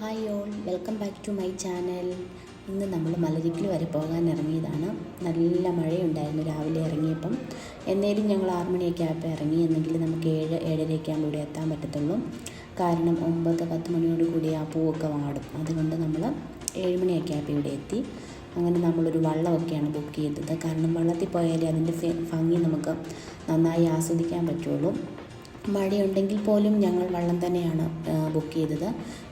Hi all. Welcome back to my channel. ഇന്ന് നമ്മൾ മലരിക്കൽ വരെ പോകാൻ ഇറങ്ങിയതാണ്. നല്ല മഴയുണ്ടായിരുന്നു രാവിലെ ഇറങ്ങിയപ്പം. എന്നേലും ഞങ്ങൾ ആറു മണിയൊക്കെ ആയപ്പോൾ ഇറങ്ങി. എന്നെങ്കിൽ നമുക്ക് ഏഴ് ഏഴരയൊക്കെ ആകുമ്പോൾ ഇവിടെ എത്താൻ പറ്റത്തുള്ളൂ. കാരണം ഒമ്പത് പത്ത് മണിയോട് കൂടി ആ പൂവൊക്കെ വാടും. അതുകൊണ്ട് നമ്മൾ ഏഴ് മണിയൊക്കെ ആയപ്പോൾ ഇവിടെ എത്തി. അങ്ങനെ നമ്മളൊരു വള്ളമൊക്കെയാണ് ബുക്ക് ചെയ്തത്. കാരണം വള്ളത്തിൽ പോയാലേ അതിന്റെ ഭംഗി നമുക്ക് നന്നായി ആസ്വദിക്കാൻ പറ്റുള്ളൂ. മഴയുണ്ടെങ്കിൽ പോലും ഞങ്ങൾ വള്ളം തന്നെയാണ് ബുക്ക് ചെയ്തത്.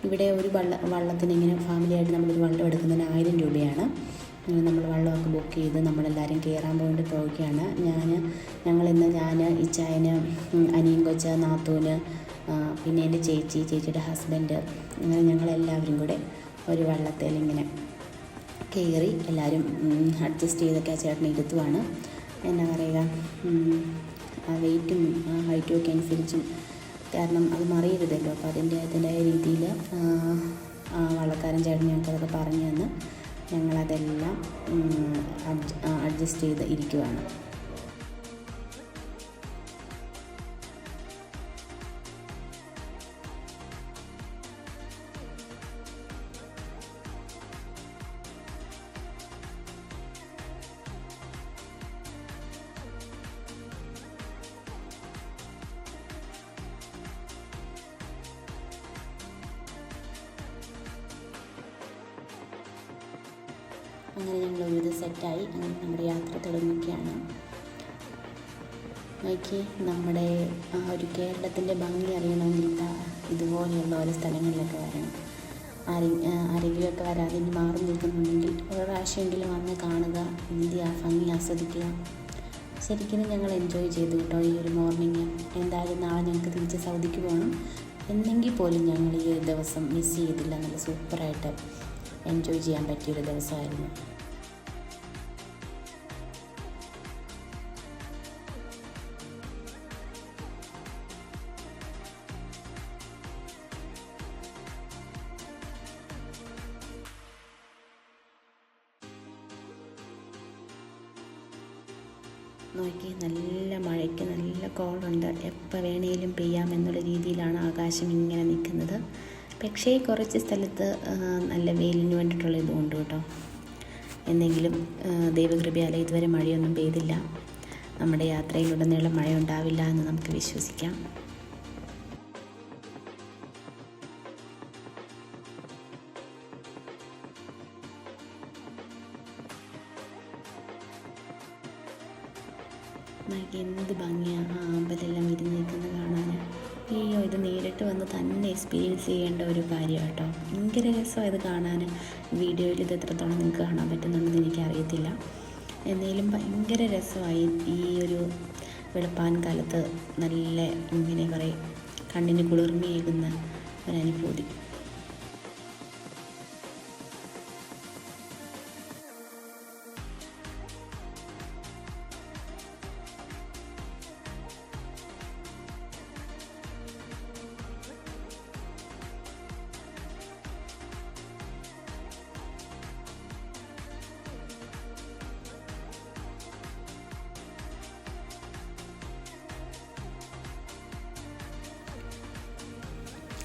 ഇവിടെ ഒരു വള്ള വള്ളത്തിന് ഇങ്ങനെ ഫാമിലിയായിട്ട് നമ്മളൊരു വള്ളം എടുക്കുന്നതിന് ആയിരം രൂപയാണ്. നമ്മൾ വള്ളമൊക്കെ ബുക്ക് ചെയ്ത് നമ്മളെല്ലാവരും കയറാൻ വേണ്ടി പോവുകയാണ് ഞാൻ ഞങ്ങൾ ഞങ്ങളിന്ന് ഞാൻ ഇച്ചായന് അനിയും കൊച്ച് നാത്തൂന് പിന്നെ എന്റെ ചേച്ചി ചേച്ചിയുടെ ഹസ്ബൻഡ് അങ്ങനെ ഞങ്ങളെല്ലാവരും കൂടെ ഒരു വള്ളത്തിൽ ഇങ്ങനെ കയറി എല്ലാവരും അഡ്ജസ്റ്റ് ചെയ്തൊക്കെ ആ ഇരുത്തുവാണ്. എന്നാ പറയുക വെയിറ്റും ഹൈറ്റും ഒക്കെ അനുസരിച്ചും. കാരണം അത് മറിയരുതല്ലോ. അപ്പോൾ അതിന്റെ അതിന്റെതായ രീതിയിൽ വള്ളക്കാരൻ ചേട്ടൻ ഞങ്ങൾക്കതൊക്കെ പറഞ്ഞു തന്ന് ഞങ്ങളതെല്ലാം അഡ്ജസ്റ്റ് ചെയ്ത് ഇരിക്കുവാണ്. അങ്ങനെ ഞങ്ങൾ ഒരു സെറ്റായി. അങ്ങനെ നമ്മുടെ യാത്ര തുടങ്ങുകയാണ്. നോക്കി നമ്മുടെ ആ ഒരു കേരളത്തിന്റെ ഭംഗി അറിയണമെങ്കിൽ ഇതുപോലെയുള്ള ഓരോ സ്ഥലങ്ങളിലൊക്കെ വരണം. ആരെ ആരെങ്കിലുമൊക്കെ വരാതെ ഇനി മാറി നിൽക്കുന്നുണ്ടെങ്കിൽ ഒരു പ്രാവശ്യമെങ്കിലും വന്ന് കാണുക ഇന്ത്യ ഭംഗി ആസ്വദിക്കുക. ശരിക്കും ഞങ്ങൾ എൻജോയ് ചെയ്തു കേട്ടോ ഈ ഒരു മോർണിംഗ് എന്തായാലും നാളെ ഞങ്ങൾക്ക് തിരിച്ച് സൗദിക്ക് പോകണം. എന്നെങ്കിൽ പോലും ഞങ്ങൾ ഈ ഒരു ദിവസം മിസ് ചെയ്തില്ല. നല്ല സൂപ്പറായിട്ട് എൻജോയ് ചെയ്യാൻ പറ്റിയൊരു ദിവസമായിരുന്നു. നോക്കി നല്ല മഴയ്ക്ക് നല്ല കോളുണ്ട്. എപ്പോൾ വേണേലും പെയ്യാമെന്നുള്ള രീതിയിലാണ് ആകാശം ഇങ്ങനെ നിൽക്കുന്നത്. പക്ഷേ കുറച്ച് സ്ഥലത്ത് നല്ല വെയിലിന് വേണ്ടിയിട്ടുള്ള ഇതുകൊണ്ട് കേട്ടോ. എന്തെങ്കിലും ദൈവകൃപയാലെ ഇതുവരെ മഴയൊന്നും പെയ്തില്ല. നമ്മുടെ യാത്രയിലുടനീളം മഴ ഉണ്ടാവില്ല എന്ന് നമുക്ക് വിശ്വസിക്കാം. എന്ത് ഭംഗിയാണ് ആ അമ്പലെല്ലാം വിരിഞ്ഞ് നിൽക്കുന്നത് കാണാൻ. അയ്യോ ഇത് നേരിട്ട് വന്ന് തന്നെ എക്സ്പീരിയൻസ് ചെയ്യേണ്ട ഒരു കാര്യം കേട്ടോ ഭയങ്കര രസമാണ് ഇത് കാണാൻ വീഡിയോയിൽ ഇത് എത്രത്തോളം നിങ്ങൾക്ക് കാണാൻ പറ്റുന്നുണ്ടെന്ന് എനിക്കറിയത്തില്ല. എന്തെങ്കിലും ഭയങ്കര രസമായി ഈ ഒരു വെളുപ്പാൻ കാലത്ത് നല്ല ഇങ്ങനെ കുറേ കണ്ണിന് കുളിർമയേകുന്ന ഒരനുഭൂതി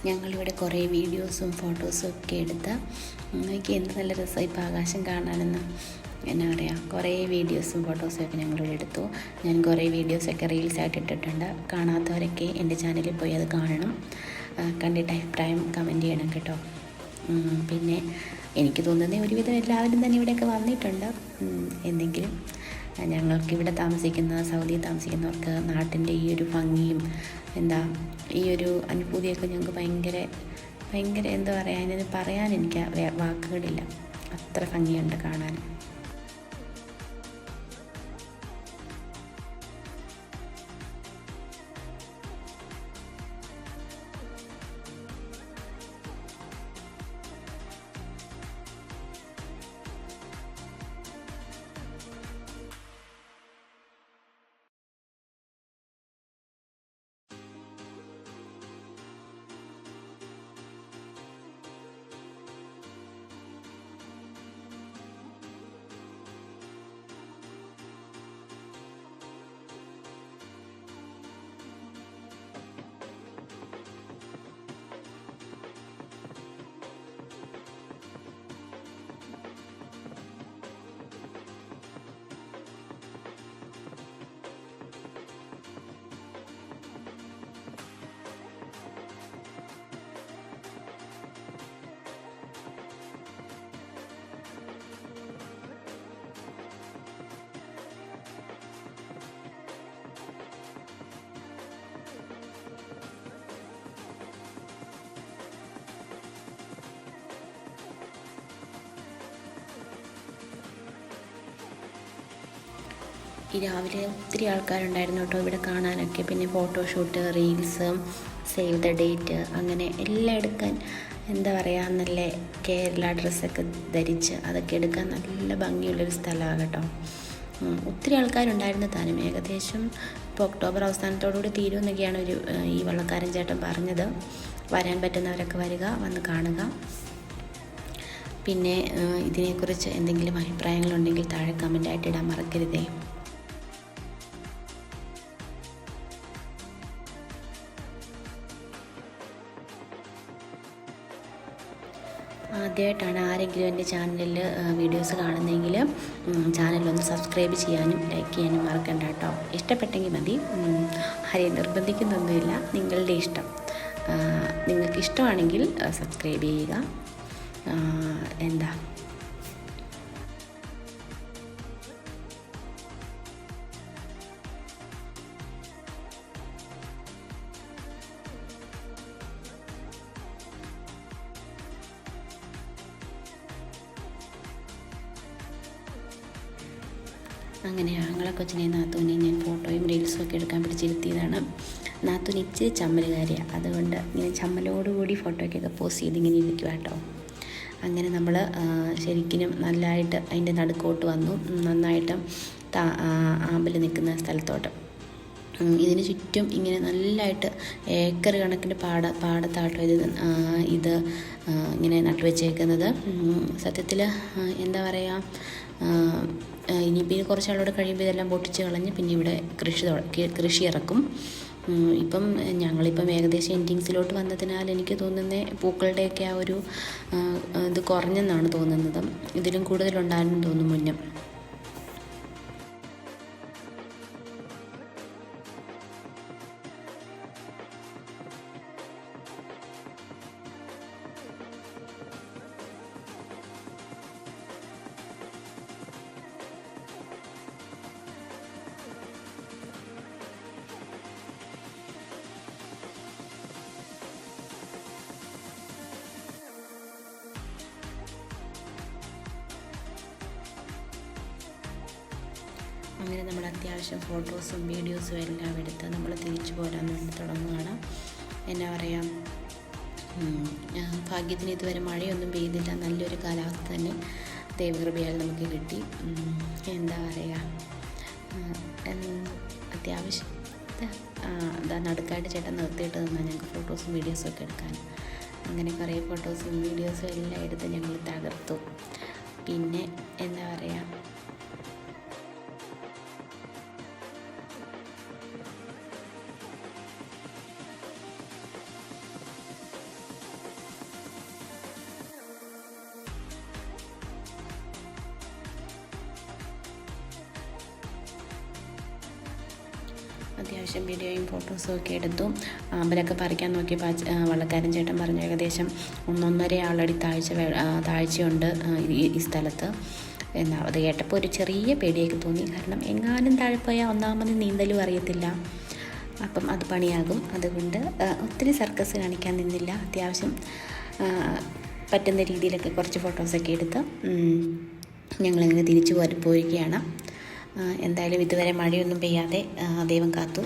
ഞങ്ങളിവിടെ കുറേ വീഡിയോസും ഫോട്ടോസും ഒക്കെ എടുത്ത് എനിക്ക് എന്ത് നല്ല രസമായി. ഇപ്പോൾ ആകാശം കാണാനെന്ന് എന്നാ പറയുക കുറേ വീഡിയോസും ഫോട്ടോസും ഒക്കെ ഞങ്ങളിവിടെ എടുത്തു. ഞാൻ കുറേ വീഡിയോസൊക്കെ റീൽസായിട്ട് ഇട്ടിട്ടുണ്ട്. കാണാത്തവരൊക്കെ എന്റെ ചാനലിൽ പോയി അത് കാണണം. കണ്ടിട്ട് അഭിപ്രായം കമന്റ് ചെയ്യണം കേട്ടോ. പിന്നെ എനിക്ക് തോന്നുന്നത് ഒരുവിധം എല്ലാവരും തന്നെ ഇവിടെയൊക്കെ വന്നിട്ടുണ്ട്. എന്തെങ്കിലും ഞങ്ങൾക്കിവിടെ താമസിക്കുന്ന സൗദിയിൽ താമസിക്കുന്നവർക്ക് നാട്ടിന്റെ ഈ ഒരു ഭംഗിയും എന്താ ഈ ഒരു അനുഭൂതിയൊക്കെ ഞങ്ങൾക്ക് ഭയങ്കര ഭയങ്കര എന്താ പറയുക അതിന് പറയാൻ എനിക്ക് വാക്കുകളില്ല. അത്ര ഭംഗിയുണ്ട് കാണാൻ. രാവിലെ ഒത്തിരി ആൾക്കാരുണ്ടായിരുന്നു കേട്ടോ ഇവിടെ കാണാനൊക്കെ. പിന്നെ photoshoot reels save the date അങ്ങനെ എല്ലാം എടുക്കാൻ എന്താ പറയുക നല്ല കേരള ഡ്രസ്സൊക്കെ ധരിച്ച് അതൊക്കെ എടുക്കാൻ നല്ല ഭംഗിയുള്ളൊരു സ്ഥലമാണ് കേട്ടോ. ഒത്തിരി ആൾക്കാരുണ്ടായിരുന്നു താനും. ഏകദേശം ഇപ്പോൾ ഒക്ടോബർ അവസാനത്തോടുകൂടി തീരുമെന്നൊക്കെയാണ് ഒരു ഈ വള്ളക്കാരൻ ചേട്ടൻ പറഞ്ഞത്. വരാൻ പറ്റുന്നവരൊക്കെ വരിക വന്ന് കാണുക. പിന്നെ ഇതിനെക്കുറിച്ച് എന്തെങ്കിലും അഭിപ്രായങ്ങളുണ്ടെങ്കിൽ താഴെ കമന്റായിട്ട് ഇടാൻ മറക്കരുതേ. ആദ്യമായിട്ടാണ് ആരെങ്കിലും എന്റെ ചാനലിൽ വീഡിയോസ് കാണുന്നതെങ്കിൽ ചാനലൊന്ന് സബ്സ്ക്രൈബ് ചെയ്യാനും ലൈക്ക് ചെയ്യാനും മറക്കണ്ട കേട്ടോ. ഇഷ്ടപ്പെട്ടെങ്കിൽ മതി. ആരെയും നിർബന്ധിക്കുന്നൊന്നുമില്ല. നിങ്ങളുടെ ഇഷ്ടം. നിങ്ങൾക്ക് ഇഷ്ടമാണെങ്കിൽ സബ്സ്ക്രൈബ് ചെയ്യുക. എന്താ? അങ്ങനെ ആങ്ങളെ കൊച്ചിനെ നാത്തൂനെ ഞാൻ ഫോട്ടോയും റീൽസും ഒക്കെ എടുക്കാൻ പിടിച്ചിരുത്തിയതാണ്. നാത്തൂൻ ഇച്ചിരി ചമ്മലുകാരിയാണ് അതുകൊണ്ട് ഇങ്ങനെ ചമ്മലോടുകൂടി ഫോട്ടോയ്ക്കൊക്കെ പോസ്റ്റ് ചെയ്ത് ഇങ്ങനെ ഇരിക്കുക കേട്ടോ അങ്ങനെ നമ്മൾ ശരിക്കും നല്ലതായിട്ട് അതിന്റെ നടുക്കോട്ട് വന്നു. നന്നായിട്ട് താ ആമ്പൽ നിൽക്കുന്ന സ്ഥലത്തോട്ട്. ഇതിന് ചുറ്റും ഇങ്ങനെ നല്ലതായിട്ട് ഏക്കർ കണക്കിന് പാട പാടത്താട്ടോ ഇത് ഇത് ഇങ്ങനെ നട്ടുവെച്ചേക്കുന്നത്. സത്യത്തിൽ എന്താ പറയുക ഇനി കുറച്ച് ആളോട് കഴിയുമ്പോൾ ഇതെല്ലാം പൊട്ടിച്ച് കളഞ്ഞ് പിന്നെ ഇവിടെ കൃഷി കൃഷി ഇറക്കും. ഇപ്പം ഞങ്ങളിപ്പം ഏകദേശം എൻഡിങ്സിലോട്ട് വന്നതിനാൽ എനിക്ക് തോന്നുന്നത് പൂക്കളുടെയൊക്കെ ആ ഒരു ഇത് കുറഞ്ഞെന്നാണ് തോന്നുന്നത്. ഇതിലും കൂടുതലുണ്ടായിരുന്നു തോന്നുന്നു മുന്നേ. അങ്ങനെ നമ്മൾ അത്യാവശ്യം ഫോട്ടോസും വീഡിയോസും എല്ലാം എടുത്ത് നമ്മൾ തിരിച്ചു പോരാൻ വേണ്ടി തുടങ്ങുകയാണ് എന്നാ പറയുക ഭാഗ്യത്തിന് ഇതുവരെ മഴയൊന്നും പെയ്തില്ല. നല്ലൊരു കാലാവസ്ഥ തന്നെ ദൈവകൃപയാൽ നമുക്ക് കിട്ടി. എന്താ പറയുക അത്യാവശ്യം ദാ നടുക്കായിട്ട് ചേട്ടൻ നിർത്തിയിട്ട് നിന്നാൽ ഞങ്ങൾക്ക് ഫോട്ടോസും വീഡിയോസും ഒക്കെ എടുക്കാൻ. അങ്ങനെ കുറേ ഫോട്ടോസും വീഡിയോസും എല്ലാം എടുത്ത് ഞങ്ങൾ തകർത്തു. പിന്നെ എന്താ പറയുക അത്യാവശ്യം വീഡിയോയും ഫോട്ടോസും ഒക്കെ എടുത്തു. അമ്പലമൊക്കെ പറിക്കാൻ നോക്കിയപ്പോൾ വള്ളക്കാരൻ ചേട്ടൻ പറഞ്ഞു ഏകദേശം ഒന്നൊന്നര ആളടി താഴ്ച താഴ്ചയുണ്ട് ഈ സ്ഥലത്ത്. എന്നാ അത് കേട്ടപ്പോൾ ഒരു ചെറിയ പേടിയൊക്കെ തോന്നി. കാരണം എങ്ങാനും താഴെ പോയാൽ ഒന്നാമത് നീന്തലും അറിയത്തില്ല. അപ്പം അത് പണിയാകും. അതുകൊണ്ട് ഒത്തിരി സർക്കസ് കാണിക്കാൻ നിന്നില്ല. അത്യാവശ്യം പറ്റുന്ന രീതിയിലൊക്കെ കുറച്ച് ഫോട്ടോസൊക്കെ എടുത്ത് ഞങ്ങളിങ്ങനെ തിരിച്ചു പോരി പോയിരിക്കുകയാണ് ആ, എന്തായാലും ഇതുവരെ മഴയൊന്നും പെയ്യാതെ ദൈവം കാത്തു.